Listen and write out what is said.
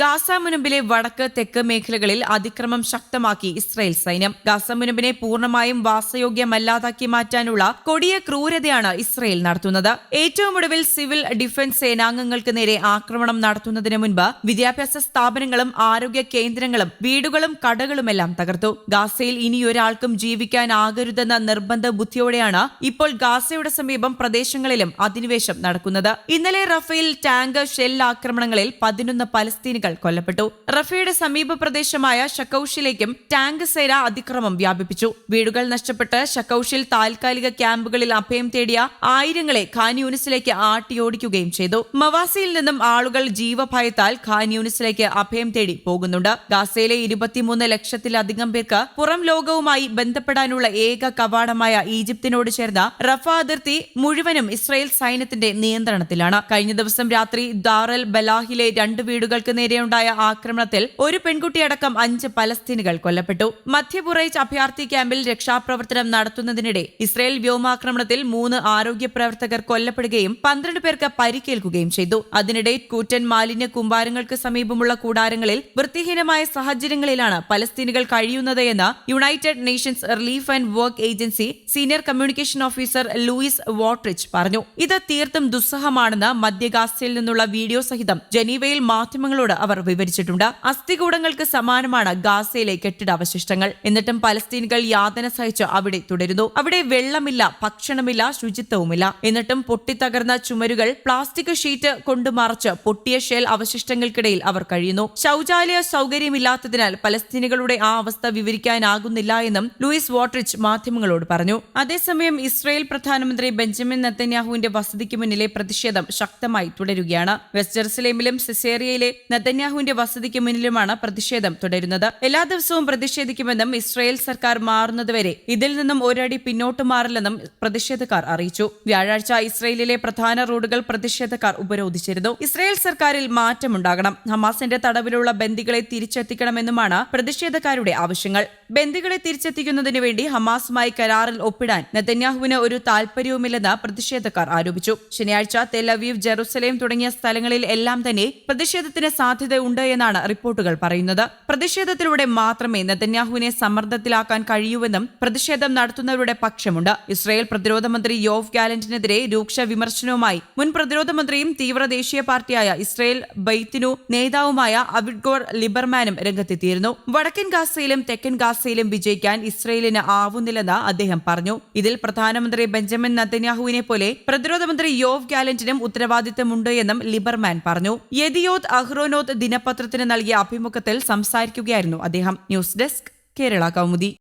Gaza മുനമ്പിലെ വടക്ക് തെക്ക് മേഖലകളിൽ അതിക്രമം ശക്തമാക്കി ഇസ്രായേൽ സൈന്യം. ഗാസ മുനമ്പിനെ പൂർണമായും വാസയോഗ്യമല്ലാതാക്കി മാറ്റാനുള്ള കൊടിയ ക്രൂരതയാണ് ഇസ്രായേൽ നടത്തുന്നത്. ഏറ്റവും ഒടുവിൽ സിവിൽ ഡിഫൻസ് സേനാംഗങ്ങൾക്ക് നേരെ ആക്രമണം നടത്തുന്നതിന് മുൻപ് വിദ്യാഭ്യാസ സ്ഥാപനങ്ങളും ആരോഗ്യ കേന്ദ്രങ്ങളും വീടുകളും കടകളുമെല്ലാം തകർത്തു. ഗാസയിൽ ഇനിയൊരാൾക്കും ജീവിക്കാനാകരുതെന്ന നിർബന്ധ ബുദ്ധിയോടെയാണ് ഇപ്പോൾ ഗാസയുടെ സമീപം പ്രദേശങ്ങളിലും അധിനിവേശം നടക്കുന്നത്. ഇന്നലെ റഫേൽ ടാങ്ക് ഷെൽ ആക്രമണങ്ങളിൽ പതിനൊന്ന് പലസ്തീനുകൾ കൊല്ലപ്പെട്ടു. റഫയുടെ സമീപ പ്രദേശമായ ഷക്കൌഷിലേക്കും ടാങ്ക് സേന അതിക്രമം വ്യാപിപ്പിച്ചു. വീടുകൾ നഷ്ടപ്പെട്ട് ഷക്കൌഷിൽ താൽക്കാലിക ക്യാമ്പുകളിൽ അഭയം തേടിയ ആയിരങ്ങളെ ഖാൻ യൂണിസിലേക്ക് ആട്ടിയോടിക്കുകയും ചെയ്തു. മവാസിയിൽ നിന്നും ആളുകൾ ജീവഭയത്താൽ ഖാൻ യൂണിസിലേക്ക് അഭയം തേടി പോകുന്നുണ്ട്. ഗാസയിലെ ഇരുപത്തിമൂന്ന് ലക്ഷത്തിലധികം പേർക്ക് പുറം ലോകവുമായി ബന്ധപ്പെടാനുള്ള ഏക കവാടമായ ഈജിപ്തിനോട് ചേർന്ന റഫ അതിർത്തി മുഴുവനും ഇസ്രായേൽ സൈന്യത്തിന്റെ നിയന്ത്രണത്തിലാണ്. കഴിഞ്ഞ ദിവസം രാത്രി ദാറൽ ബലാഹിലെ രണ്ട് വീടുകൾക്ക് നേരെയുണ്ടായ ആക്രമണത്തിൽ ഒരു പെൺകുട്ടിയടക്കം അഞ്ച് പലസ്തീനുകൾ കൊല്ലപ്പെട്ടു. മധ്യപുറൈച്ച് അഭയാർത്ഥി ക്യാമ്പിൽ രക്ഷാപ്രവർത്തനം നടത്തുന്നതിനിടെ ഇസ്രയേൽ വ്യോമാക്രമണത്തിൽ മൂന്ന് ആരോഗ്യ പ്രവർത്തകർ കൊല്ലപ്പെടുകയും പന്ത്രണ്ട് പേർക്ക് പരിക്കേൽക്കുകയും ചെയ്തു. അതിനിടെ കൂറ്റൻ മാലിന്യ കുമ്പാരങ്ങൾക്ക് സമീപമുള്ള കൂടാരങ്ങളിൽ വൃത്തിഹീനമായ സാഹചര്യങ്ങളിലാണ് പലസ്തീനുകൾ കഴിയുന്നത് എന്ന് United Nations relief and work agency senior communication officer Louise Wateridge പറഞ്ഞു. ഇത് തീർത്തും ദുസ്സഹമാണെന്ന് മധ്യഗാസയിൽ നിന്നുള്ള വീഡിയോ സഹിതം ജനീവയിൽ മാധ്യമങ്ങളോട് അവർ വിവരിച്ചിട്ടുണ്ട്. അസ്ഥികൂടങ്ങൾക്ക് സമാനമാണ് ഗാസയിലെ കെട്ടിട അവശിഷ്ടങ്ങൾ എന്നിട്ടും പലസ്തീനുകൾ യാതന സഹിച്ച് അവിടെ തുടരുന്നു. അവിടെ വെള്ളമില്ല ഭക്ഷണമില്ല ശുചിത്വവുമില്ല. എന്നിട്ടും പൊട്ടിത്തകർന്ന ചുമരുകൾ പ്ലാസ്റ്റിക് ഷീറ്റ് കൊണ്ട് മറച്ച് പൊട്ടിയ ഷെൽ അവശിഷ്ടങ്ങൾക്കിടയിൽ അവർ കഴിയുന്നു. ശൗചാലയ സൗകര്യമില്ലാത്തതിനാൽ പലസ്തീനുകളുടെ ആ അവസ്ഥ വിവരിക്കാനാകുന്നില്ല എന്നും ലൂയിസ് വാട്രിച്ച് മാധ്യമങ്ങളോട് പറഞ്ഞു. അതേസമയം ഇസ്രയേൽ പ്രധാനമന്ത്രി ബെഞ്ചമിൻ നെത്തന്യാഹുവിന്റെ വസതിക്ക് മുന്നിലെ പ്രതിഷേധം ശക്തമായി തുടരുകയാണ്. വെസ്റ്റ് ജെറുസലേമിലും സിസേറിയയിലെ നെതന്യാഹുവിന്റെ വസതിക്ക് മുന്നിലുമാണ് പ്രതിഷേധം തുടരുന്നത്. എല്ലാ ദിവസവും പ്രതിഷേധിക്കുമെന്നും ഇസ്രയേൽ സർക്കാർ മാറുന്നതുവരെ ഇതിൽ നിന്നും ഒരടി പിന്നോട്ട് മാറില്ലെന്നും പ്രതിഷേധക്കാർ അറിയിച്ചു. വ്യാഴാഴ്ച ഇസ്രയേലിലെ പ്രധാന റോഡുകൾ പ്രതിഷേധക്കാർ ഉപരോധിച്ചിരുന്നു. ഇസ്രയേൽ സർക്കാരിൽ മാറ്റമുണ്ടാകണം. ഹമാസിന്റെ തടവിലുള്ള ബന്ദികളെ തിരിച്ചെത്തിക്കണമെന്നുമാണ് പ്രതിഷേധക്കാരുടെ ആവശ്യങ്ങൾ. ബന്ദികളെ തിരിച്ചെത്തിക്കുന്നതിന് വേണ്ടി ഹമാസുമായി കരാറിൽ ഒപ്പിടാൻ നെതന്യാഹുവിന് ഒരു താൽപര്യവുമില്ലെന്ന് പ്രതിഷേധക്കാർ ആരോപിച്ചു. ശനിയാഴ്ച തെലവീവ് ജെറുസലേം തുടങ്ങിയ സ്ഥലങ്ങളിൽ എല്ലാം തന്നെ പ്രതിഷേധത്തിന് സാധ്യതയുണ്ട് എന്നാണ് റിപ്പോർട്ടുകൾ പറയുന്നത്. പ്രതിഷേധത്തിലൂടെ മാത്രമേ നെതന്യാഹുവിനെ സമ്മർദ്ദത്തിലാക്കാൻ കഴിയൂവെന്നും പ്രതിഷേധം നടത്തുന്നവരുടെ പക്ഷമുണ്ട്. ഇസ്രായേൽ പ്രതിരോധ മന്ത്രി യോവ് ഗാലന്റിനെതിരെ രൂക്ഷ വിമർശനവുമായി മുൻ പ്രതിരോധ മന്ത്രിയും തീവ്ര ദേശീയ പാർട്ടിയായ ഇസ്രായേൽ ബൈത്തിനു നേതാവുമായ അവിഡ്ഗോർ ലിബർമാനും രംഗത്തെത്തിയിരുന്നു. വടക്കൻ ഗാസയിലും തെക്കൻ ഗാസയിലും വിജയിക്കാൻ ഇസ്രായേലിന് ആവുന്നില്ലെന്ന് അദ്ദേഹം പറഞ്ഞു. ഇതിൽ പ്രധാനമന്ത്രി ബെഞ്ചമിൻ നത്തന്യാഹുവിനെ പോലെ പ്രതിരോധ മന്ത്രി യോവ് ഗാലന്റിനും ഉത്തരവാദിത്തമുണ്ട് എന്നും ലിബർമാൻ പറഞ്ഞു. യദിയോത് ദിനപത്രത്തിന് നൽകിയ അഭിമുഖത്തിൽ സംസാരിക്കുകയായിരുന്നു അദ്ദേഹം. News desk Kerala Kaumudi.